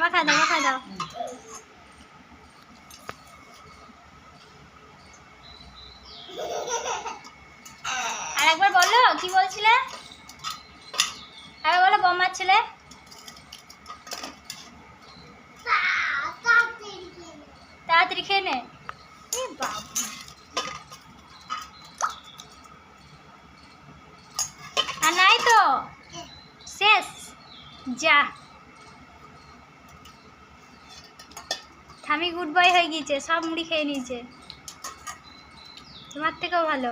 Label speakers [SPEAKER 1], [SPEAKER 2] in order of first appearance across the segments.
[SPEAKER 1] আবার খাই দাও আর একবার বলো, কি বলছিলে? আবার বলো বোম মারছিলে তাড়াতাড়ি খেয়ে নে। আর নাই তো? শেষ। যা। থামি গুড বয় হয়ে গিয়েছে, সব মুড়ি খেয়ে নিয়েছে। তোমার থেকেও ভালো।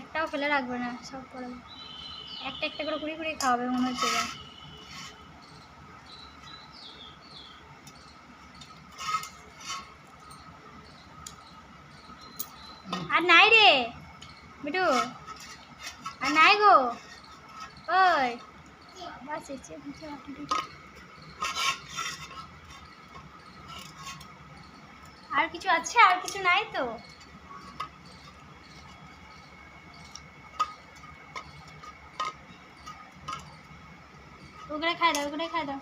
[SPEAKER 1] একটাও ফেলে রাখবে না, সব করে একটা একটা করে কুড়ি কুড়ি খাওয়াবে মনে হচ্ছে আর নাই রে বিটু আর নাই গো। ওই। বাস এসে আর কিছু আছে? আর কিছু নাই তো? ওগুলো খাই দাও, ওগুলো খাই দাও।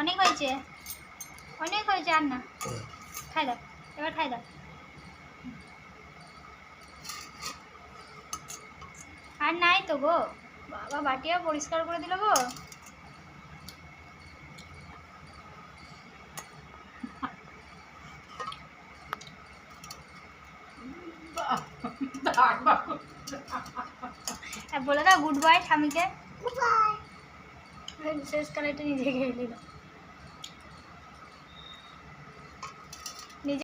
[SPEAKER 1] অনেক হয়েছে। অনেক হয়েছে, আর না। খাই দাও, এবার খাই দাও। আর নাই তো গো। বাবা বাটিয়া পরিষ্কার করে দিল গো। বলে দাও গুড বাই স্বামীকে। Good bye. শেষ কালারটা নিজে খেয়ে নিল।